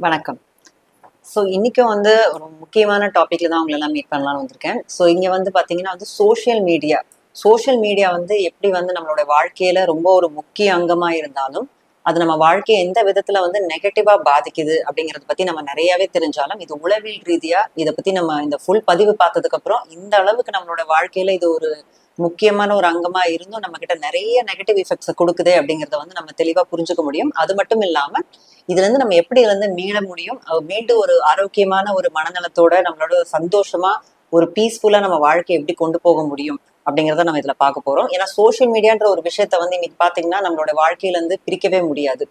வணக்கம். ஸோ இன்னைக்கும் வந்து ஒரு முக்கியமான டாப்பிக்கில் தான் உங்களெல்லாம் மீட் பண்ணலாம்னு வந்திருக்கேன். ஸோ இங்க வந்து பாத்தீங்கன்னா வந்து சோஷியல் மீடியா சோஷியல் மீடியா வந்து எப்படி வந்து நம்மளோட வாழ்க்கையில ரொம்ப ஒரு முக்கிய அங்கமா இருந்தாலும் அது நம்ம வாழ்க்கையை எந்த விதத்துல வந்து நெகட்டிவா பாதிக்குது அப்படிங்கறத பத்தி நம்ம நிறையாவே தெரிஞ்சாலும் இது உளவியல் ரீதியா இதை பத்தி நம்ம இந்த ஃபுல் பதிவு பார்த்ததுக்கு அப்புறம் இந்த அளவுக்கு நம்மளோட வாழ்க்கையில இது ஒரு முக்கியமான ஒரு அங்கமா இருந்தும் நம்ம கிட்ட நிறைய நெகட்டிவ் எஃபெக்ட்ஸ் கொடுக்குது அப்படிங்கறத வந்து நம்ம தெளிவா புரிஞ்சுக்க முடியும். அது மட்டும் இல்லாம இதுல இருந்து நம்ம எப்படி இருந்து மீள முடியும்? மீண்டும் ஒரு ஆரோக்கியமான ஒரு மனநலத்தோட நம்மளோட ஒரு சந்தோஷமா ஒரு பீஸ்ஃபுல்லா நம்ம வாழ்க்கையை எப்படி கொண்டு போக முடியும் அப்படிங்கறத நம்ம இதுல பார்க்க போறோம். ஏன்னா சோஷியல் மீடியான்ற ஒரு விஷயத்த வந்து இன்னைக்கு பாத்தீங்கன்னா நம்மளோட வாழ்க்கையில இருந்து பிரிக்கவே முடியாது.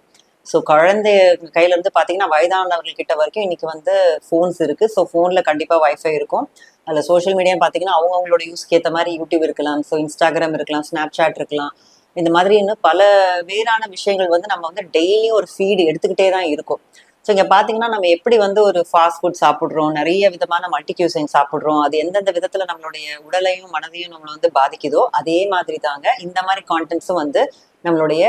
ஸோ குழந்தை கையில இருந்து பாத்தீங்கன்னா வயதானவர்கள் கிட்ட வரைக்கும் இன்னைக்கு வந்து ஃபோன்ஸ் இருக்கு. ஸோ ஃபோன்ல கண்டிப்பா வைஃபை இருக்கும். அதுல சோஷியல் மீடியா பாத்தீங்கன்னா அவங்கவுங்களோட யூஸ்க்கு ஏத்த மாதிரி யூடியூப் இருக்கலாம். ஸோ இன்ஸ்டாகிராம் இருக்கலாம் ஸ்னாப் சாட் இருக்கலாம். இந்த மாதிரி இன்னும் பல வேறான விஷயங்கள் வந்து நம்ம வந்து டெய்லியும் ஒரு ஃபீடு எடுத்துக்கிட்டே தான் இருக்கும். ஸோ இங்க பாத்தீங்கன்னா நம்ம எப்படி வந்து ஒரு ஃபாஸ்ட் ஃபுட் சாப்பிடுறோம் நிறைய விதமான மல்டி கியூசைன் சாப்பிடுறோம் அது எந்தெந்த விதத்துல நம்மளுடைய உடலையும் மனதையும் நம்மளை வந்து பாதிக்குதோ அதே மாதிரி தாங்க இந்த மாதிரி கான்டென்ட்ஸும் வந்து நம்மளுடைய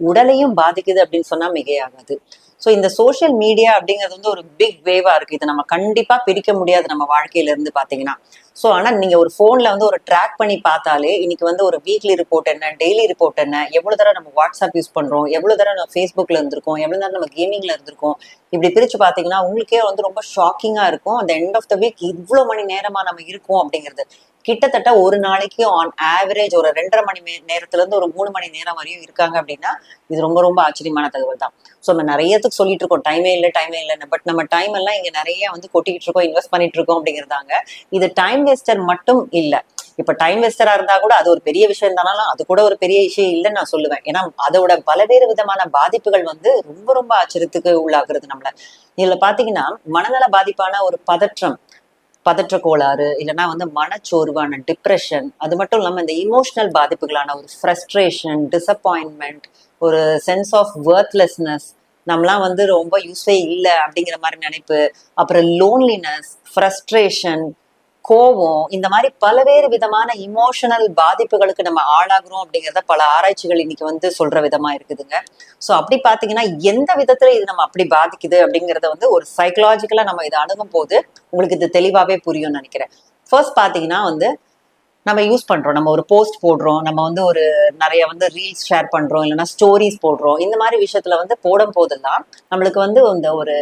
உடலையும் பாதிக்குது அப்படின்னு சொன்னா மிகையாகாது. ஸோ இந்த சோஷியல் மீடியா அப்படிங்கிறது வந்து ஒரு பிக் வேவா இருக்கு. இதை நம்ம கண்டிப்பா பிரிக்க முடியாது நம்ம வாழ்க்கையில இருந்து பாத்தீங்கன்னா. ஸோ ஆனா நீங்க ஒரு போன்ல வந்து ஒரு ட்ராக் பண்ணி பார்த்தாலே இன்னைக்கு வந்து ஒரு வீக்லி ரிப்போர்ட் என்ன டெய்லி ரிப்போர்ட் என்ன எவ்வளவு தடவை நம்ம வாட்ஸ்அப் யூஸ் பண்றோம் எவ்வளவு தடவை நம்ம ஃபேஸ்புக்ல இருந்திருக்கோம் எவ்வளவு நேரம் நம்ம கேமிங்ல இருந்திருக்கோம். இப்படி பிரிச்சு பாத்தீங்கன்னா உங்களுக்கே வந்து ரொம்ப ஷாக்கிங்கா இருக்கும். அந்த எண்ட் ஆஃப் த வீக் இவ்வளவு மணி நேரமா நம்ம இருக்கோம் அப்படிங்கிறது. கிட்டத்தட்ட ஒரு நாளைக்கு ஆன் ஆவரேஜ் ஒரு ரெண்டரை மணி நேரத்துல இருந்து ஒரு மூணு மணி நேரம் வரையும் இருக்காங்க அப்படின்னா இது ரொம்ப ரொம்ப ஆச்சரியமான தகவல் தான் ஸோ நம்ம நிறைய நிறையத்துக்கு சொல்லிட்டு இருக்கோம். டைமே இல்லை டைமே இல்லைன்னு. பட் நம்ம டைம் எல்லாம் இங்க நிறைய வந்து கொட்டிக்கிட்டு இருக்கோம் இன்வெஸ்ட் பண்ணிட்டு இருக்கோம் அப்படிங்கிறதாங்க. இது டைம் வேஸ்டர் மட்டும் இல்லை. இப்ப டைம் வேஸ்டரா இருந்தா கூட அது ஒரு பெரிய விஷயம் இருந்தாலும் அது கூட ஒரு பெரிய விஷயம் இல்லைன்னு நான் சொல்லுவேன். ஏன்னா அதோட பலவேறு விதமான பாதிப்புகள் வந்து ரொம்ப ரொம்ப ஆச்சரியத்துக்கு உள்ளாகுறது நம்மள. இதுல பாத்தீங்கன்னா மனநல பாதிப்பான ஒரு பதற்றம் பதற்ற கோளாறு இல்லைன்னா வந்து மனச்சோர்வான டிப்ரெஷன் அது மட்டும் இல்லாமல் இந்த இமோஷனல் பாதிப்புகளான ஒரு ஃப்ரஸ்ட்ரேஷன் டிசப்பாயின்மெண்ட் ஒரு சென்ஸ் ஆஃப் ஒர்த்லெஸ்னஸ் நம்மலாம் வந்து ரொம்ப யூஸ்ஃபே இல்லை அப்படிங்கிற மாதிரி நினைப்பு. அப்புறம் லோன்லினஸ் ஃப்ரஸ்ட்ரேஷன் கோவம் இந்த மாதிரி பல்வேறு விதமான இமோஷனல் பாதிப்புகளுக்கு நம்ம ஆளாகிறோம் அப்படிங்கிறத பல ஆராய்ச்சிகள் இன்னைக்கு வந்து சொல்ற விதமா இருக்குதுங்க. ஸோ அப்படி பார்த்தீங்கன்னா எந்த விதத்துல இது நம்ம அப்படி பாதிக்குது அப்படிங்கிறத வந்து ஒரு சைக்கலாஜிக்கலா நம்ம இதை அணுகும் போது உங்களுக்கு இது தெளிவாவே புரியும்னு நினைக்கிறேன். ஃபர்ஸ்ட் பார்த்தீங்கன்னா வந்து நம்ம யூஸ் பண்றோம். நம்ம ஒரு போஸ்ட் போடுறோம். நம்ம வந்து ஒரு நிறைய வந்து ரீல்ஸ் ஷேர் பண்றோம். இல்லைன்னா ஸ்டோரிஸ் போடுறோம். இந்த மாதிரி விஷயத்துல வந்து போடும் போதெல்லாம் நம்மளுக்கு வந்து இந்த ஒரு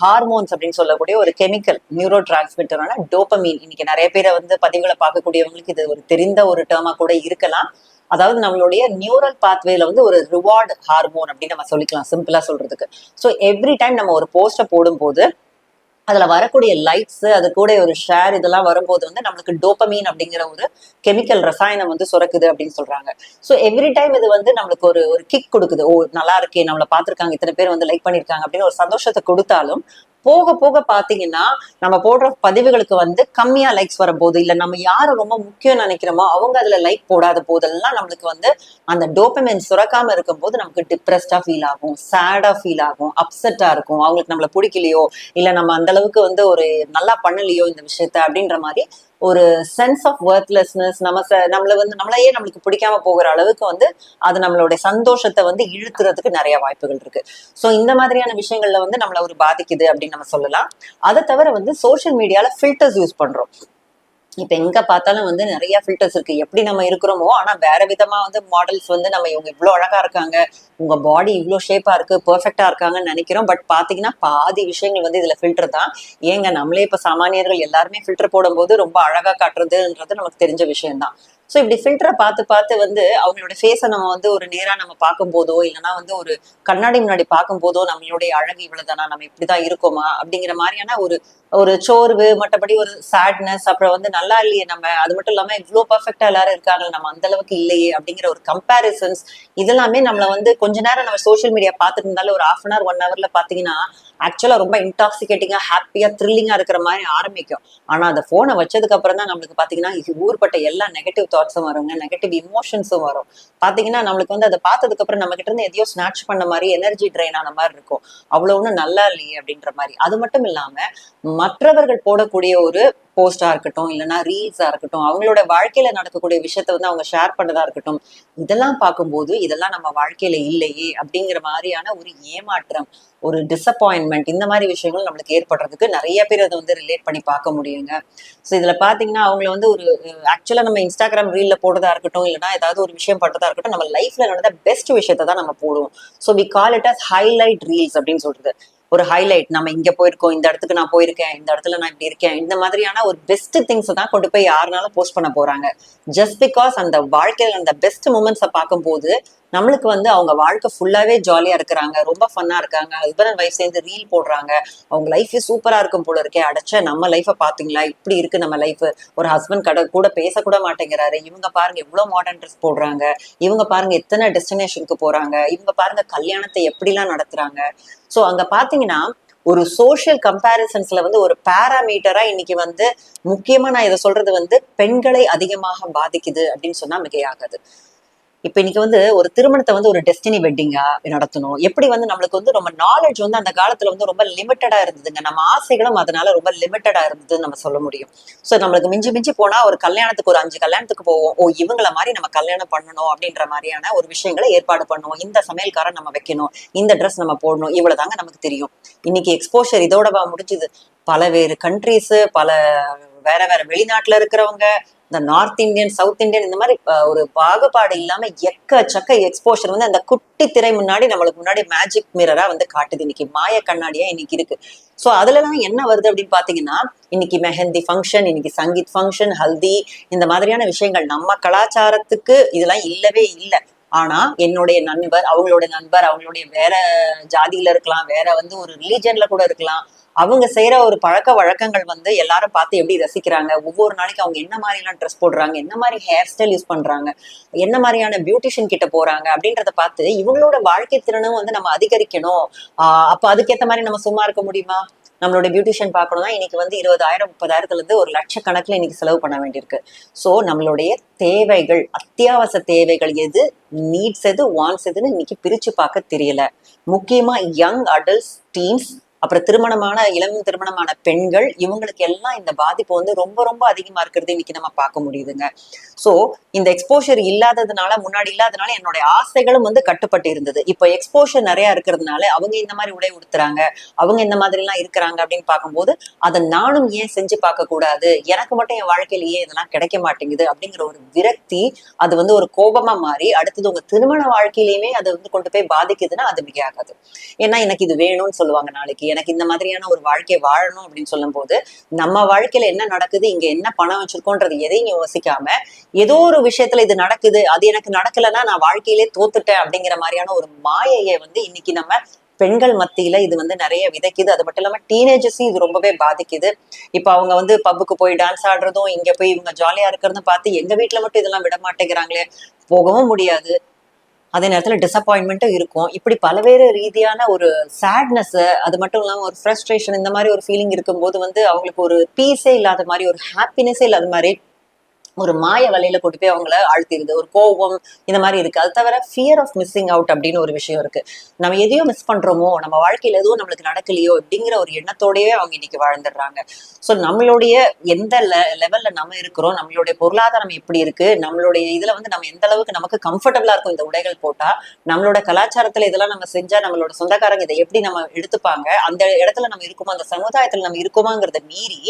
ஹார்மோன்ஸ் அப்படின்னு சொல்லக்கூடிய ஒரு கெமிக்கல் நியூரோ டிரான்ஸ்மிட்டரான டோபமீன் இன்னைக்கு நிறைய பேரை வந்து பதிவுகளை பார்க்கக்கூடியவங்களுக்கு இது ஒரு தெரிந்த ஒரு டேர்மா கூட இருக்கலாம். அதாவது நம்மளுடைய நியூரல் பாத்வேல வந்து ஒரு ரிவார்டு ஹார்மோன் அப்படின்னு நம்ம சொல்லிக்கலாம். சிம்பிளா சொல்றதுக்கு. ஸோ எவ்ரி டைம் நம்ம ஒரு போஸ்ட்டை போடும்போது அதுல வரக்கூடிய லைட்ஸ் அது கூட ஒரு ஷேர் இதெல்லாம் வரும்போது வந்து நம்மளுக்கு டோபமீன் அப்படிங்கிற ஒரு கெமிக்கல் ரசாயனம் வந்து சுரக்குது அப்படின்னு சொல்றாங்க. ஸோ எவ்ரி டைம் இது வந்து நம்மளுக்கு ஒரு ஒரு கிக் கொடுக்குது. ஓ நல்லா இருக்கே நம்மளை பார்த்துருக்காங்க இத்தனை பேர் வந்து லைக் பண்ணிருக்காங்க அப்படின்னு ஒரு சந்தோஷத்தை கொடுத்தாலும் போக போக பாத்தீங்கன்னா நம்ம போடுற பதிவுகளுக்கு வந்து கம்மியா லைக்ஸ் வரும்போது இல்ல நம்ம யாரை ரொம்ப முக்கியம் நினைக்கிறோமோ அவங்க அதுல லைக் போடாத போதெல்லாம் நம்மளுக்கு வந்து அந்த டோபமைன் சுரக்காம இருக்கும்போது நமக்கு டிப்ரெஸ்டா ஃபீல் ஆகும் சேடா ஃபீல் ஆகும் அப்செட்டா இருக்கும். அவங்களுக்கு நம்மள பிடிக்கலையோ இல்ல நம்ம அந்த அளவுக்கு வந்து ஒரு நல்லா பண்ணலையோ இந்த விஷயத்த அப்படின்ற மாதிரி ஒரு சென்ஸ் ஆஃப் ஒர்த்லெஸ்னஸ் நம்ம நம்மள வந்து நம்மளையே நம்மளுக்கு பிடிக்காம போகிற அளவுக்கு வந்து அது நம்மளுடைய சந்தோஷத்தை வந்து இழுத்துறதுக்கு நிறைய வாய்ப்புகள் இருக்கு. ஸோ இந்த மாதிரியான விஷயங்கள்ல வந்து நம்மளை ஒரு பாதிக்குது அப்படின்னு நம்ம சொல்லலாம். அதை தவிர வந்து சோஷியல் மீடியால ஃபில்டர்ஸ் யூஸ் பண்றோம். இப்ப எங்க பார்த்தாலும் வந்து நிறைய ஃபில்டர்ஸ் இருக்கு. எப்படி நம்ம இருக்கிறோமோ ஆனா வேற விதமா வந்து மாடல்ஸ் வந்து நம்ம இவங்க இவ்வளவு அழகா இருக்காங்க உங்க பாடி இவ்வளோ ஷேப்பா இருக்கு பெர்ஃபெக்டா இருக்காங்கன்னு நினைக்கிறோம். பட் பாத்தீங்கன்னா பாதி விஷயங்கள் வந்து இதுல ஃபில்டர் தான். ஏங்க நம்மளே இப்ப சாமானியர்கள் எல்லாருமே ஃபில்டர் போடும்போது ரொம்ப அழகா காட்டுறதுன்றது நமக்கு தெரிஞ்ச விஷயம் தான் ஸோ இப்படி ஃபில்டரை பார்த்து பார்த்து வந்து அவங்களோட ஃபேஸை நம்ம வந்து ஒரு நேரா நம்ம பார்க்கும்போதோ இல்லைன்னா வந்து ஒரு கண்ணாடி முன்னாடி பார்க்கும்போதோ நம்மளுடைய அழகு இவ்வளவுதானா? நம்ம இப்படிதான் இருக்கோமா? அப்படிங்கிற மாதிரியான ஒரு ஒரு சோர்வு மற்றபடி ஒரு சேட்னஸ் அப்புறம் வந்து நல்லா இல்லையே நம்ம. அது மட்டும் இல்லாம இவ்வளோ பர்ஃபெக்டா எல்லாரும் இருக்காங்க நம்ம அந்த அளவுக்கு இல்லையே அப்படிங்கிற ஒரு கம்பேரிசன்ஸ் இதெல்லாமே நம்மள வந்து கொஞ்ச நேரம் நம்ம சோஷியல் மீடியா பார்த்துட்டு இருந்தாலும் ஒரு ஹாஃப் அன் ஹவர் ஒன் ஹவர்ல பாத்தீங்கன்னா ஆக்சுவலா ரொம்ப இன்டாக்சிகேட்டிங்கா ஹாப்பியா த்ரில்லிங்கா இருக்கிற மாதிரி ஆரம்பிக்கும். ஆனா அந்த போனை வச்சதுக்கு அப்புறம் தான் நம்மளுக்கு பாத்தீங்கன்னா ஊர்பட்ட எல்லா நெகட்டிவ் தாட்ஸும் வருங்க நெகட்டிவ் இமோஷன்ஸும் வரும். பாத்தீங்கன்னா நம்மளுக்கு வந்து அதை பார்த்ததுக்கு அப்புறம் நம்ம கிட்ட இருந்து எதையோ ஸ்நாட்ச் பண்ண மாதிரி எனர்ஜி ட்ரெயின் ஆன மாதிரி இருக்கும். அவ்வளவு நல்லா இல்லையே அப்படின்ற மாதிரி. அது மட்டும் இல்லாம மற்றவர்கள் போடக்கூடிய ஒரு போஸ்டா இருக்கட்டும் இல்லைன்னா ரீல்ஸா இருக்கட்டும் அவங்களோட வாழ்க்கையில நடக்கக்கூடிய விஷயத்த வந்து அவங்க ஷேர் பண்ணதா இருக்கட்டும் இதெல்லாம் பார்க்கும்போது இதெல்லாம் நம்ம வாழ்க்கையில இல்லையே அப்படிங்கிற மாதிரியான ஒரு ஏமாற்றம் ஒரு டிசப்பாயின்மெண்ட் இந்த மாதிரி விஷயங்கள் நம்மளுக்கு ஏற்படுறதுக்கு நிறைய பேர் அதை வந்து ரிலேட் பண்ணி பார்க்க முடியுங்க. ஸோ இதுல பாத்தீங்கன்னா அவங்கள வந்து ஒரு ஆக்சுவலா நம்ம இன்ஸ்டாகிராம் ரீல்ல போடுறதா இருக்கட்டும் இல்லைன்னா ஏதாவது ஒரு விஷயம் பண்றதா இருக்கட்டும் நம்ம லைஃப்ல நடந்த பெஸ்ட் விஷயத்தை தான் நம்ம போடுவோம். So we call it as highlight reels அப்படின்னு சொல்றது. ஒரு ஹைலைட் நம்ம இங்க போயிருக்கோம் இந்த இடத்துக்கு நான் போயிருக்கேன் இந்த இடத்துல நான் இப்படி இருக்கேன். இந்த மாதிரியான ஒரு பெஸ்ட் திங்ஸ் தான் கொண்டு போய் யாருனாலும் போஸ்ட் பண்ண போறாங்க. ஜஸ்ட் பிகாஸ் அந்த வாழ்க்கையில அந்த பெஸ்ட் மூமெண்ட்ஸை பார்க்கும்போது நம்மளுக்கு வந்து அவங்க வாழ்க்கை ஃபுல்லாவே ஜாலியா இருக்கிறாங்க ரொம்ப ஃபன்னா இருக்காங்க. ஹஸ்பண்ட் அண்ட் ஒய்ஃப் சேர்ந்து ரீல் போடுறாங்க. அவங்க லைஃப் சூப்பரா இருக்கும் போல இருக்கே. அடைச்ச நம்ம லைஃபை பாத்தீங்களா? இப்படி இருக்கு நம்ம லைஃப் ஒரு ஹஸ்பண்ட் கடை கூட பேசக்கூட மாட்டேங்கிறாரு. இவங்க பாருங்க எவ்வளவு மாடர்ன் ட்ரெஸ் போடுறாங்க. இவங்க பாருங்க எத்தனை டெஸ்டினேஷனுக்கு போறாங்க. இவங்க பாருங்க கல்யாணத்தை எப்படிலாம் நடத்துறாங்க. சோ அங்க பாத்தீங்கன்னா ஒரு சோஷியல் கம்பேரிசன்ஸ்ல வந்து ஒரு பேராமீட்டரா இன்னைக்கு வந்து முக்கியமா நான் இதை சொல்றது வந்து பெண்களை அதிகமாக பாதிக்குது அப்படின்னு சொன்னா மிகையாகாது. இப்ப இன்னைக்கு வந்து ஒரு திருமணத்தை வந்து ஒரு டெஸ்டினி வெட்டிங்கா நடத்தணும். எப்படி வந்து நம்மளுக்கு வந்து ரொம்ப நாலேஜ் வந்து அந்த காலத்துல வந்து ரொம்ப லிமிட்டடா இருந்ததுங்க. நம்ம ஆசைகளும் அதனால ரொம்ப லிமிட்டடா இருந்ததுன்னு நம்ம சொல்ல முடியும். சோ நம்மளுக்கு மிஞ்சி மிஞ்சி போனா ஒரு கல்யாணத்துக்கு ஒரு அஞ்சு கல்யாணத்துக்கு போவோம். ஓ இவங்கள மாதிரி நம்ம கல்யாணம் பண்ணணும் அப்படின்ற மாதிரியான ஒரு விஷயங்களை ஏற்பாடு பண்ணுவோம். இந்த சமையல்காரன் நம்ம வைக்கணும். இந்த ட்ரெஸ் நம்ம போடணும். இவ்வளவுதாங்க நமக்கு தெரியும். இன்னைக்கு எக்ஸ்போஷர் இதோட முடிஞ்சுது. பல வேறு கண்ட்ரீஸ் பல வேற வேற வெளிநாட்டுல இருக்கிறவங்க இந்த நார்த் இந்தியன் சவுத் இந்தியன் இந்த மாதிரி ஒரு பாகுபாடு இல்லாம எக்கச்சக்க எக்ஸ்போஷர் வந்து அந்த குட்டி திரை முன்னாடி நம்மளுக்கு முன்னாடி மேஜிக் மிரரா வந்து காட்டுது. இன்னைக்கு மாய கண்ணாடியா இன்னைக்கு இருக்கு. சோ அதுல எல்லாம் என்ன வருது அப்படின்னு பாத்தீங்கன்னா இன்னைக்கு மெஹந்தி ஃபங்க்ஷன் இன்னைக்கு சங்கீத் ஃபங்க்ஷன் ஹல்தி இந்த மாதிரியான விஷயங்கள் நம்ம கலாச்சாரத்துக்கு இதெல்லாம் இல்லவே இல்லை. ஆனா என்னுடைய நண்பர் அவங்களோட நண்பர் அவங்களுடைய வேற ஜாதியில இருக்கலாம் வேற வந்து ஒரு ரிலீஜன்ல கூட இருக்கலாம் அவங்க செய்யற ஒரு பழக்க வழக்கங்கள் வந்து எல்லாரும் பார்த்து எப்படி ரசிக்கிறாங்க? ஒவ்வொரு நாளைக்கு அவங்க என்ன மாதிரி எல்லாம் ட்ரெஸ் போடுறாங்க? என்ன மாதிரி ஹேர் ஸ்டைல் யூஸ் பண்றாங்க? என்ன மாதிரியான பியூட்டிஷியன் கிட்ட போறாங்க? அப்படின்றத பார்த்து இவங்களோட வாழ்க்கை திறனும் வந்து நம்ம அதிகரிக்கணும். ஆஹ் அப்ப அதுக்கேத்த மாதிரி நம்ம சும்மா இருக்க முடியுமா? நம்மளோட பியூட்டிஷியன் பார்க்கணும்னா இன்னைக்கு வந்து இருபதாயிரம் முப்பதாயிரத்துல இருந்து ஒரு லட்சக்கணக்கில் இன்னைக்கு செலவு பண்ண வேண்டியிருக்கு. ஸோ நம்மளுடைய தேவைகள் அத்தியாவசிய தேவைகள் எது நீட்ஸ் எது வான்ஸ் எதுன்னு இன்னைக்கு பிரிச்சு பார்க்க தெரியல. முக்கியமா யங் அடல்ட்ஸ் டீன்ஸ் அப்புறம் திருமணமான இளம் திருமணமான பெண்கள் இவங்களுக்கு எல்லாம் இந்த பாதிப்பு வந்து ரொம்ப ரொம்ப அதிகமா இருக்கிறது இன்னைக்கு நம்ம பார்க்க முடியுதுங்க. சோ இந்த எக்ஸ்போஷர் இல்லாததுனால முன்னாடி இல்லாததுனால என்னுடைய ஆசைகளும் வந்து கட்டுப்பட்டு இருந்தது. இப்போ எக்ஸ்போஷர் நிறைய இருக்கிறதுனால அவங்க இந்த மாதிரி உடை உடுத்துறாங்க அவங்க இந்த மாதிரி எல்லாம் இருக்கிறாங்க அப்படின்னு பார்க்கும்போது அதை நானும் ஏன் செஞ்சு பார்க்க கூடாது? எனக்கு மட்டும் என் வாழ்க்கையில ஏன் இதெல்லாம் கிடைக்க மாட்டேங்குது அப்படிங்கிற ஒரு விரக்தி அது வந்து ஒரு கோபமா மாறி அடுத்தது உங்க திருமண வாழ்க்கையிலயுமே அது வந்து கொண்டு போய் பாதிக்குதுன்னா அது மிக ஆகாது ஏன்னா எனக்கு இது வேணும்னு சொல்லுவாங்க நாளைக்கு. எனக்கு இந்த மாதிரியான ஒரு வாழ்க்கையை வாழணும் அப்படின்னு சொல்லும் போது நம்ம வாழ்க்கையில என்ன நடக்குது இங்க என்ன பணம் வச்சிருக்கோன்றது எதையும் யோசிக்காம ஏதோ ஒரு விஷயத்துல இது நடக்குது அது எனக்கு நடக்கலைன்னா நான் வாழ்க்கையிலே தோத்துட்டேன் அப்படிங்கிற மாதிரியான ஒரு மாயையை வந்து இன்னைக்கு நம்ம பெண்கள் மத்தியில இது வந்து நிறைய விதைக்குது. அது மட்டும் இல்லாம டீனேஜர்ஸையும் இது ரொம்பவே பாதிக்குது. இப்ப அவங்க வந்து பப்புக்கு போய் டான்ஸ் ஆடுறதும் இங்க போய் இவங்க ஜாலியா இருக்கிறதும் பார்த்து எங்க வீட்டுல மட்டும் இதெல்லாம் விட மாட்டேங்கிறாங்களே போகவும் முடியாது. அதே நேரத்துல டிசப்பாயின்மெண்ட்டும் இருக்கும். இப்படி பல்வேறு ரீதியான ஒரு சேட்னஸ் அது மட்டும் இல்லாமல் ஒரு ஃப்ரஸ்ட்ரேஷன் இந்த மாதிரி ஒரு ஃபீலிங் இருக்கும்போது வந்து அவங்களுக்கு ஒரு பீஸே இல்லாத மாதிரி ஒரு ஹாப்பினஸே இல்லாத மாதிரி ஒரு மாய வலையில கொண்டு போய் அவங்கள ஆழ்த்திடுது. ஒரு கோபம் இந்த மாதிரி இருக்கு. அது தவிர ஃபியர் ஆஃப் மிஸ்ஸிங் அவுட் அப்படின்னு ஒரு விஷயம் இருக்கு. நம்ம எதையோ மிஸ் பண்றோமோ நம்ம வாழ்க்கையில எதுவும் நம்மளுக்கு நடக்கலையோ அப்படிங்கிற ஒரு எண்ணத்தோடயே அவங்க இன்னைக்கு வாழ்ந்துடுறாங்க. ஸோ நம்மளுடைய எந்த லெவல்ல நம்ம இருக்கிறோம் நம்மளுடைய பொருளாதாரம் எப்படி இருக்கு நம்மளுடைய இதுல வந்து நம்ம எந்த அளவுக்கு நமக்கு கம்ஃபர்டபுளா இருக்கும் இந்த உடைகள் போட்டா நம்மளோட கலாச்சாரத்துல இதெல்லாம் நம்ம செஞ்சா நம்மளோட சொந்தக்காரங்க இதை எப்படி நம்ம எடுத்துப்பாங்க அந்த இடத்துல நம்ம இருக்கோமோ அந்த சமுதாயத்துல நம்ம இருக்கோமாங்கிறத மீறி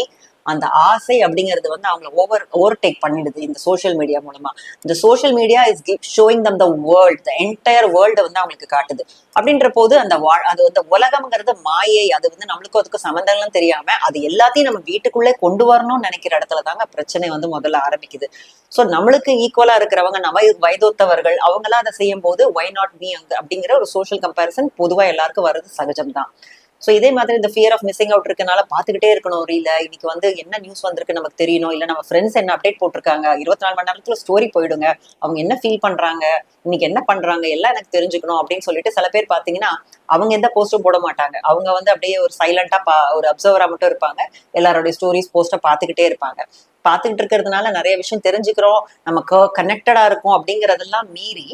அந்த ஆசை அப்படிங்கிறது வந்து அவங்கள ஓவர் ஓவர்டேக் பண்ணிடுது இந்த சோஷியல் மீடியா மூலமா. இந்த social media is give showing them the world the entire world வந்து அவங்களுக்கு காட்டுது. அப்படின்ற போது அந்த வா அது வந்து உலகம்ங்கிறது மாயை அது வந்து நம்மளுக்கும் அதுக்கு சம்மந்தம்லாம் தெரியாம அது எல்லாத்தையும் நம்ம வீட்டுக்குள்ளே கொண்டு வரணும்னு நினைக்கிற இடத்துல தாங்க பிரச்சனை வந்து முதல்ல ஆரம்பிக்குது. ஸோ நம்மளுக்கு ஈக்குவலா இருக்கிறவங்க நம்ம வயதோத்தவர்கள் அவங்களாம் அதை செய்யும் போது ஒய் நாட் மீ அங்க அப்படிங்கிற ஒரு சோஷியல் கம்பேரிசன் பொதுவா எல்லாருக்கும் வர்றது சகஜம்தான். ஸோ இதே மாதிரி இந்த ஃபியர் ஆஃப் மிஸ்ஸிங் அவுட் இருக்கனால பார்த்துக்கிட்டே இருக்கணும் ரீல. இன்னைக்கு வந்து என்ன நியூஸ் வந்திருக்கு நமக்கு தெரியணும்? இல்லை நம்ம ஃப்ரெண்ட்ஸ் என்ன அப்டேட் போட்டிருக்காங்க? இருபத்தி நாலு மணி நேரத்தில் ஸ்டோரி போயிடுங்க. அவங்க என்ன ஃபீல் பண்றாங்க? இன்னைக்கு என்ன பண்றாங்க? எல்லாம் எனக்கு தெரிஞ்சுக்கணும் அப்படின்னு சொல்லிட்டு சில பேர் பார்த்தீங்கன்னா அவங்க எந்த போஸ்ட்டும் போட மாட்டாங்க. அவங்க வந்து அப்படியே ஒரு சைலண்டா பா ஒரு அப்சர்வரா மட்டும் இருப்பாங்க. எல்லாரோடைய ஸ்டோரிஸ் போஸ்ட்டை பார்த்துக்கிட்டே இருப்பாங்க. பார்த்துக்கிட்டு இருக்கிறதுனால நிறைய விஷயம் தெரிஞ்சுக்கிறோம். நம்ம கனெக்டடா இருக்கும் அப்படிங்கிறதெல்லாம் மீறி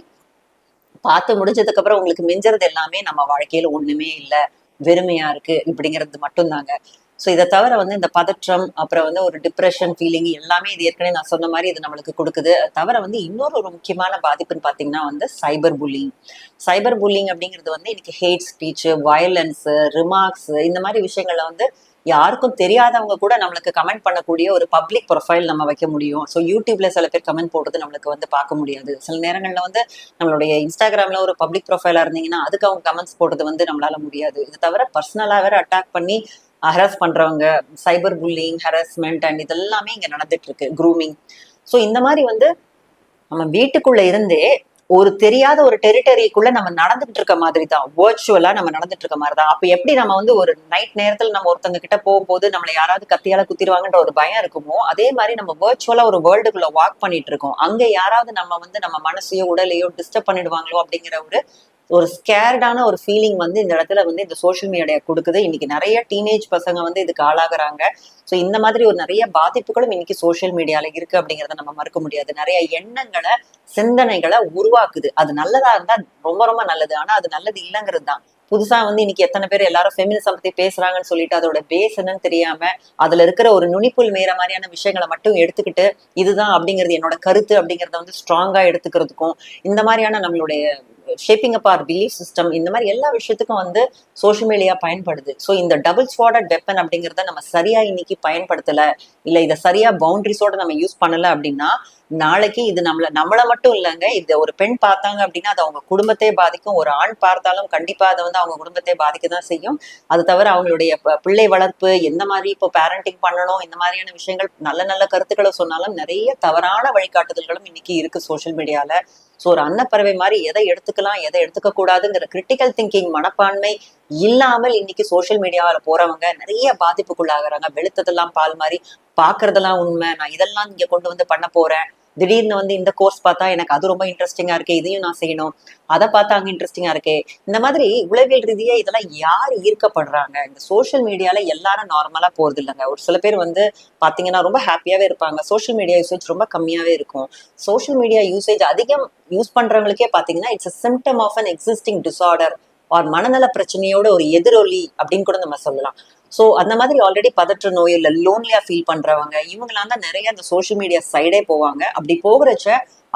பார்த்து முடிஞ்சதுக்கு அப்புறம் உங்களுக்கு மிஞ்சறது எல்லாமே நம்ம வாழ்க்கையில ஒண்ணுமே இல்லை. வெறுமையா இருக்கு இப்படிங்கிறது மட்டும்தாங்க. ஸோ இதை தவிர வந்து இந்த பதற்றம் அப்புறம் வந்து ஒரு டிப்ரெஷன் ஃபீலிங் எல்லாமே இது ஏற்கனவே நான் சொன்ன மாதிரி இது நம்மளுக்கு கொடுக்குது. தவிர வந்து இன்னொரு ஒரு முக்கியமான பாதிப்புன்னு பார்த்தீங்கன்னா வந்து சைபர் புல்லிங் சைபர் புல்லிங் அப்படிங்கிறது வந்து இன்னைக்கு ஹேட் ஸ்பீச் வயலன்ஸ் ரிமார்க்ஸ் இந்த மாதிரி விஷயங்கள்ல வந்து யாருக்கும் தெரியாதவங்க கூட நம்மளுக்கு கமெண்ட் பண்ணக்கூடிய ஒரு பப்ளிக் ப்ரொஃபைல் நம்ம வைக்க முடியும். ஸோ யூடியூப்ல சில பேர் கமெண்ட் போடுறது நம்மளுக்கு வந்து பார்க்க முடியாது. சில நேரங்களில் வந்து நம்மளுடைய இன்ஸ்டாகிராம்ல ஒரு பப்ளிக் ப்ரொஃபைலா இருந்தீங்கன்னா அதுக்கு அவங்க கமெண்ட்ஸ் போடுறது வந்து நம்மளால முடியாது. இது தவிர பர்சனலா வேற அட்டாக் பண்ணி ஹராஸ் பண்றவங்க சைபர் புல்லிங் ஹராஸ்மெண்ட் அண்ட் இதெல்லாமே இங்க நடந்துட்டு இருக்கு. க்ரூமிங் ஸோ இந்த மாதிரி வந்து நம்ம வீட்டுக்குள்ள இருந்தே ஒரு தெரியாத ஒரு டெரிட்டரிக்குள்ள நம்ம நடந்துட்டு இருக்க மாதிரி தான் வேர்ச்சுவலா நம்ம நடந்துட்டு இருக்க மாதிரி தான் அப்ப எப்படி நம்ம வந்து ஒரு நைட் நேரத்துல நம்ம ஒருத்தங்க கிட்ட போகும்போது நம்மளை யாராவது கத்தியால குத்திடுவாங்கன்ற ஒரு பயம் இருக்குமோ அதே மாதிரி நம்ம வேர்ச்சுவலா ஒரு வேர்ல்டுக்குள்ள வாக் பண்ணிட்டு இருக்கோம். அங்க யாராவது நம்ம வந்து நம்ம மனசையோ உடலையோ டிஸ்டர்ப் பண்ணிடுவாங்களோ அப்படிங்கிற ஒரு ஒரு ஸ்கேர்டான ஒரு ஃபீலிங் வந்து இந்த இடத்துல வந்து இந்த சோஷியல் மீடியா கொடுக்குது. இன்னைக்கு நிறைய டீனேஜ் பசங்க வந்து இதுக்கு ஆளாகிறாங்க. ஸோ இந்த மாதிரி ஒரு நிறைய பாதிப்புகளும் இன்னைக்கு சோஷியல் மீடியால இருக்கு அப்படிங்கிறத நம்ம மறுக்க முடியாது. நிறைய எண்ணங்களை சிந்தனைகளை உருவாக்குது. அது நல்லதா இருந்தா ரொம்ப ரொம்ப நல்லது. ஆனா அது நல்லது இல்லைங்கிறது தான். புதுசா வந்து இன்னைக்கு எத்தனை பேர் எல்லாரும் ஃபெமினிசம் பத்தி பேசுறாங்கன்னு சொல்லிட்டு அதோட பேஸ் என்னன்னு தெரியாம அதுல இருக்கிற ஒரு நுனிப்புல் மேற மாதிரியான விஷயங்களை மட்டும் எடுத்துக்கிட்டு இதுதான் அப்படிங்கிறது என்னோட கருத்து அப்படிங்கறத வந்து ஸ்ட்ராங்கா எடுத்துக்கிறதுக்கும் இந்த மாதிரியான நம்மளுடைய shaping up or belief system இந்த மாதிரி எல்லா விஷயத்துக்கும் வந்து சோஷியல் மீடியா பயன்படுது. ஸோ இந்த டபுள் ஸ்வாடட் வெப்பன் அப்படிங்கிறத நம்ம சரியா இன்னைக்கு பயன்படுத்தல இல்ல இதை சரியா பவுண்டரிஸோட நம்ம யூஸ் பண்ணல அப்படின்னா நாளைக்கு இது நம்மள நம்மள மட்டும் இல்லைங்க இது ஒரு பெண் பார்த்தாங்க அப்படின்னா அது அவங்க குடும்பத்தை பாதிக்கும். ஒரு ஆண் பார்த்தாலும் கண்டிப்பா அதை வந்து அவங்க குடும்பத்தை பாதிக்க தான் செய்யும். அது தவிர அவங்களுடைய பிள்ளை வளர்ப்பு எந்த மாதிரி இப்போ பேரண்டிங் பண்ணணும் இந்த மாதிரியான விஷயங்கள் நல்ல நல்ல கருத்துக்களை சொன்னாலும் நிறைய தவறான வழிகாட்டுதல்களும் இன்னைக்கு இருக்கு சோஷியல் மீடியால ஸோ ஒரு அன்னப்பறவை மாதிரி எதை எடுத்துக்கலாம் எதை எடுத்துக்க கூடாதுங்கிற கிரிட்டிக்கல் திங்கிங் மனப்பான்மை இல்லாமல் இன்னைக்கு சோசியல் மீடியாவில் போறவங்க நிறைய பாதிப்புக்குள்ளாகிறாங்க. வெளுத்ததெல்லாம் பால் மாதிரி பாக்குறதெல்லாம் உண்மை. நான் இதெல்லாம் இங்க கொண்டு வந்து பண்ண போறேன். திடீர்னு வந்து இந்த கோர்ஸ் பார்த்தா எனக்கு அது ரொம்ப இன்ட்ரெஸ்டிங்கா இருக்கு இதையும் நான் செய்யணும். அதை பார்த்தா அங்க இன்ட்ரெஸ்டிங்கா இருக்கு. இந்த மாதிரி உளவியல் ரீதியா இதெல்லாம் யார் ஈர்க்கப்படுறாங்க? இந்த சோஷியல் மீடியால எல்லாரும் நார்மலா போறது இல்லைங்க. ஒரு சில பேர் வந்து பாத்தீங்கன்னா ரொம்ப ஹாப்பியாவே இருப்பாங்க. சோஷியல் மீடியா யூசேஜ் ரொம்ப கம்மியாவே இருக்கும். சோஷியல் மீடியா யூசேஜ் அதிகம் யூஸ் பண்றவங்களுக்கே பாத்தீங்கன்னா it's symptom of an existing disorder or மனநல பிரச்சனையோட ஒரு எதிரொலி அப்படின்னு கூட நம்ம சொல்லலாம். ஸோ அந்த மாதிரி ஆல்ரெடி பதற்ற நோய் இல்லை லோன்லியா ஃபீல் பண்றவங்க இவங்களாம் தான் நிறைய அந்த சோஷியல் மீடியா சைடே போவாங்க. அப்படி போகிறச்ச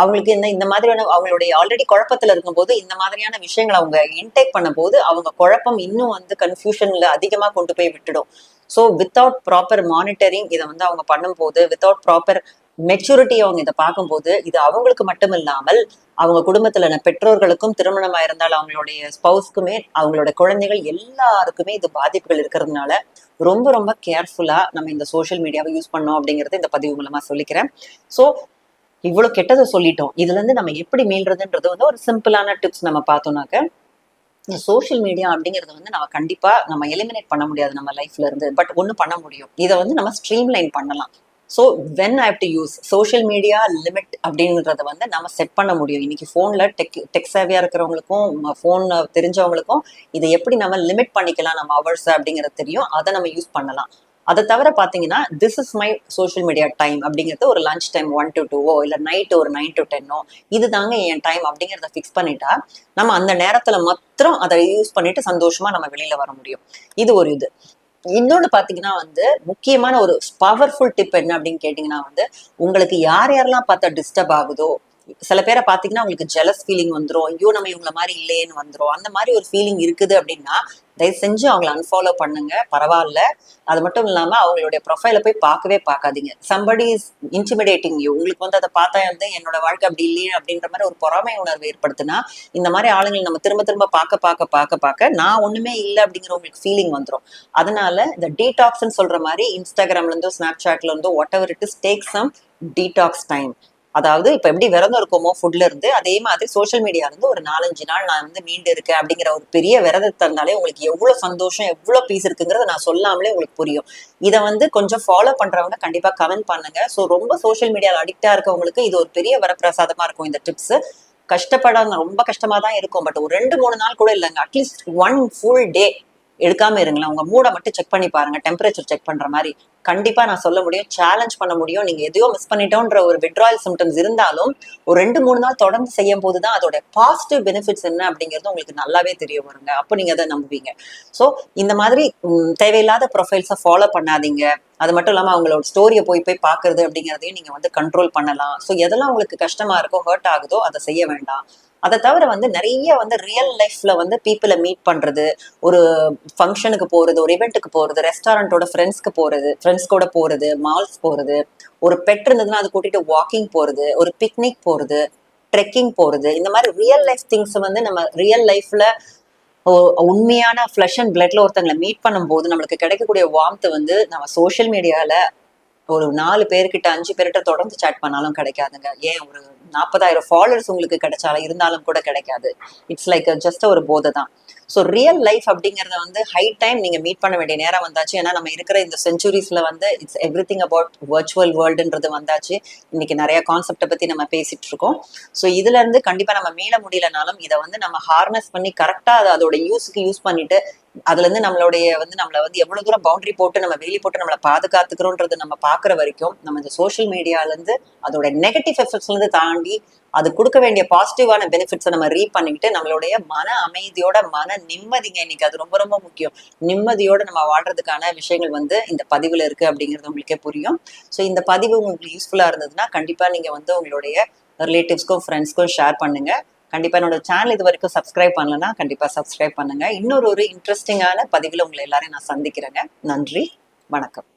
அவங்களுக்கு இந்த இந்த மாதிரியான அவங்களுடைய ஆல்ரெடி குழப்பத்துல இருக்கும்போது இந்த மாதிரியான விஷயங்களை அவங்க இன்டேக் பண்ணும்போது அவங்க குழப்பம் இன்னும் வந்து கன்ஃபியூஷன்ல அதிகமா கொண்டு போய் விட்டுடும். ஸோ வித்தவுட் ப்ராப்பர் மானிட்டரிங் இதை வந்து அவங்க பண்ணும்போது வித்தவுட் ப்ராப்பர் மெச்சூரிட்டி அவங்க இதை பார்க்கும்போது இது அவங்களுக்கு மட்டும் இல்லாமல் அவங்க குடும்பத்துல பெற்றோர்களுக்கும் திருமணமா இருந்தால் அவங்களுடைய ஸ்பௌஸ்க்குமே அவங்களோட குழந்தைகள் எல்லாருக்குமே இது பாதிப்புகள் இருக்கிறதுனால ரொம்ப ரொம்ப கேர்ஃபுல்லா நம்ம இந்த சோஷியல் மீடியாவை யூஸ் பண்ணோம் அப்படிங்கறத இந்த பதிவு மூலமா சொல்லிக்கிறேன். ஸோ இவ்வளவு கெட்டதை சொல்லிட்டோம். இதுல இருந்து நம்ம எப்படி மீள்றதுன்றது வந்து ஒரு சிம்பிளான டிப்ஸ் நம்ம பார்த்தோம்னாக்க இந்த சோஷியல் மீடியா அப்படிங்கறது வந்து நம்ம கண்டிப்பா நம்ம எலிமினேட் பண்ண முடியாது நம்ம லைஃப்ல இருந்து. பட் ஒண்ணு பண்ண முடியும். இதை வந்து நம்ம ஸ்ட்ரீம்லைன் பண்ணலாம். So when I do use social media limit அப்படின்றத வந்து நம்ம செட் பண்ண முடியும். இன்னைக்கு ஃபோனில் டெக் டெக் சேவையாக இருக்கிறவங்களுக்கும் ஃபோன் தெரிஞ்சவங்களுக்கும் இதை எப்படி நம்ம லிமிட் பண்ணிக்கலாம்? நம்ம ஹவர்ஸ் அப்படிங்கிறது தெரியும். அதை நம்ம யூஸ் பண்ணலாம். அதை தவிர பார்த்தீங்கன்னா this is my social media time அப்படிங்கிறது ஒரு லஞ்ச் டைம் ஒன் டு டூவோ இல்லை நைட்டு ஒரு நைன் டு டென்னோ இது தாங்க என் டைம் அப்படிங்கிறத ஃபிக்ஸ் பண்ணிட்டா நம்ம அந்த நேரத்துல மாத்திரம் அதை யூஸ் பண்ணிட்டு சந்தோஷமா நம்ம வெளியில வர முடியும். இது ஒரு இது. இன்னொன்னு பாத்தீங்கன்னா வந்து முக்கியமான ஒரு பவர்ஃபுல் டிப் என்ன அப்படின்னு கேட்டீங்கன்னா வந்து உங்களுக்கு யார் யாரெல்லாம் பார்த்தா டிஸ்டர்ப் ஆகுதோ சில பேரை பாத்தீங்கன்னா உங்களுக்கு ஜெலஸ் ஃபீலிங் வந்துரும் ஐயோ நம்ம இவங்கள மாதிரி இல்லையேன்னு வந்துரும். அந்த மாதிரி ஒரு ஃபீலிங் இருக்குது அப்படின்னா தயவு செஞ்சு அவங்கள அன்ஃபாலோ பண்ணுங்க. பரவாயில்ல. அது மட்டும் இல்லாம அவங்களுடைய ப்ரொஃபைல போய் பார்க்கவே பார்க்காதீங்க. சம்படி இஸ் இன்டிமிடேட்டிங் யூ உங்களுக்கு வந்து அதை பார்த்தா வந்து என்னோட வாழ்க்கை அப்படி இல்லையே அப்படின்ற மாதிரி ஒரு பொறாமை உணர்வு ஏற்படுத்தினா இந்த மாதிரி ஆளுங்களை நம்ம திரும்ப திரும்ப பார்க்க பார்க்க பார்க்க பார்க்க நான் ஒண்ணுமே இல்லை அப்படிங்கிற உங்களுக்கு ஃபீலிங் வந்துரும். அதனால இந்த டீடாக்ஸ்ன்னு சொல்ற மாதிரி இன்ஸ்டாகிராம்ல இருந்தோ ஸ்னாப் சாட்ல இருந்தோ whatever it is take some detox time அதாவது இப்ப எப்படி விரதம் இருக்கோமோ ஃபுட்ல இருந்து அதே மாதிரி சோஷியல் மீடியா இருந்து ஒரு நாலஞ்சு நாள் நான் வந்து மீண்டு இருக்கேன் அப்படிங்கிற ஒரு பெரிய விரதத்தை இருந்தாலே உங்களுக்கு எவ்வளவு சந்தோஷம் எவ்வளவு பீஸ் இருக்குங்கிறத நான் சொல்லாமலே உங்களுக்கு புரியும். இதை வந்து கொஞ்சம் ஃபாலோ பண்றவங்க கண்டிப்பா கமெண்ட் பண்ணுங்க. ஸோ ரொம்ப சோஷியல் மீடியாவில் அடிக்டா இருக்கவங்களுக்கு இது ஒரு பெரிய வரப்பிரசாதமா இருக்கும் இந்த டிப்ஸ் கஷ்டப்படாத ரொம்ப கஷ்டமா தான் இருக்கும். பட் ஒரு ரெண்டு மூணு நாள் கூட இல்லைங்க. அட்லீஸ்ட் ஒன் ஃபுல் டே எடுக்காம இருங்களேன். உங்க மூடை மட்டும் செக் பண்ணி பாருங்க. டெம்பரேச்சர் செக் பண்ற மாதிரி. கண்டிப்பா நான் சொல்ல முடியும். சேலஞ்ச் பண்ண முடியும். நீங்க எதையோ மிஸ் பண்ணிட்டோன்ற ஒரு விட்ராயல் சிம்டம்ஸ் இருந்தாலும் ஒரு ரெண்டு மூணு நாள் தொடர்ந்து செய்யும் போது தான் அதோட பாசிட்டிவ் பெனிஃபிட்ஸ் என்ன அப்படிங்கிறது உங்களுக்கு நல்லாவே தெரிய வருங்க. அப்போ நீங்க அதை நம்புவீங்க. ஸோ இந்த மாதிரி தேவையில்லாத ப்ரொஃபைல்ஸை ஃபாலோ பண்ணாதீங்க. அது மட்டும் இல்லாமல் அவங்களோட ஸ்டோரியை போய் போய் பார்க்கறது அப்படிங்கிறதையும் நீங்கள் வந்து கண்ட்ரோல் பண்ணலாம். ஸோ எதெல்லாம் உங்களுக்கு கஷ்டமா இருக்கோ ஹர்ட் ஆகுதோ அதை செய்ய வேண்டாம். அதை தவிர வந்து நிறைய வந்து ரியல் லைஃப்ல வந்து பீப்புளை மீட் பண்றது ஒரு ஃபங்க்ஷனுக்கு போறது ஒரு இவெண்ட்டுக்கு போறது ரெஸ்டாரண்ட்டோட ஃப்ரெண்ட்ஸ்க்கு போறது ஃப்ரெண்ட்ஸ் கூட போறது மால்ஸ் போறது ஒரு பெட் இருந்ததுன்னா அது கூட்டிட்டு வாக்கிங் போறது ஒரு பிக்னிக் போறது ட்ரெக்கிங் போறது இந்த மாதிரி ரியல் லைஃப் திங்ஸ் வந்து நம்ம ரியல் லைஃப்ல உண்மையான ஃப்ளஷ் அண்ட் பிளட்ல ஒருத்தங்களை மீட் பண்ணும்போது நம்மளுக்கு கிடைக்கக்கூடிய வார்த்தை வந்து நம்ம சோஷியல் மீடியால ஒரு நாலு பேர்கிட்ட அஞ்சு பேர்கிட்ட தொடர்ந்து சேட் பண்ணாலும் கிடைக்காதுங்க. ஏன் ஒரு நாற்பதாயிரம் ஃபாலோவர்ஸ் உங்களுக்கு கிடைச்சாலும் இருந்தாலும் கூட கிடைக்காது. இட்ஸ் லைக் ஜஸ்ட் ஒரு போதை தான் ஸோ ரியல் லைஃப் அப்படிங்கறத வந்து ஹை டைம் நீங்க மீட் பண்ண வேண்டிய நேரம் வந்தாச்சு. ஏன்னா நம்ம இருக்கிற இந்த செஞ்சுரிஸ்ல வந்து it's everything about virtual வேர்ல்டுன்றது வந்தாச்சு. இன்னைக்கு நிறைய கான்செப்டை பத்தி நம்ம பேசிட்டு இருக்கோம். ஸோ இதுல இருந்து கண்டிப்பா நம்ம மீள முடியலனாலும் இதை வந்து நம்ம ஹார்னஸ் பண்ணி கரெக்டா அதோட யூஸ்க்கு யூஸ் பண்ணிட்டு அதுல இருந்து நம்மளுடைய வந்து நம்மள வந்து எவ்வளவு தூரம் பவுண்டரி போட்டு நம்ம வேலி போட்டு நம்மளை பாதுகாத்துக்கிறோன்றது நம்ம பாக்குற வரைக்கும் நம்ம இந்த சோஷியல் மீடியால இருந்து அதோட நெகட்டிவ் எஃபெக்ட்ஸ்ல இருந்து தாண்டி அது கொடுக்க வேண்டிய பாசிட்டிவான பெனிஃபிட்ஸை நம்ம ரீட் பண்ணிக்கிட்டு நம்மளுடைய மன அமைதியோட மன நிம்மதிங்க இன்னைக்கு. அது ரொம்ப ரொம்ப முக்கியம். நிம்மதியோட நம்ம வாழ்றதுக்கான விஷயங்கள் வந்து இந்த பதிவுல இருக்கு அப்படிங்கிறது உங்களுக்கே புரியும். ஸோ இந்த பதிவு உங்களுக்கு யூஸ்ஃபுல்லா இருந்ததுன்னா கண்டிப்பா நீங்க வந்து உங்களுடைய ரிலேட்டிவ்ஸ்க்கும் ஃப்ரெண்ட்ஸ்க்கும் ஷேர் பண்ணுங்க. கண்டிப்பா என்னோட சேனல் இது வரைக்கும் சப்ஸ்கிரைப் பண்ணலன்னா கண்டிப்பா சப்ஸ்கிரைப் பண்ணுங்க. இன்னொரு ஒரு இன்ட்ரெஸ்டிங்கான பதிவில் உங்களை எல்லாரையும் நான் சந்திக்கிறேங்க. நன்றி. வணக்கம்.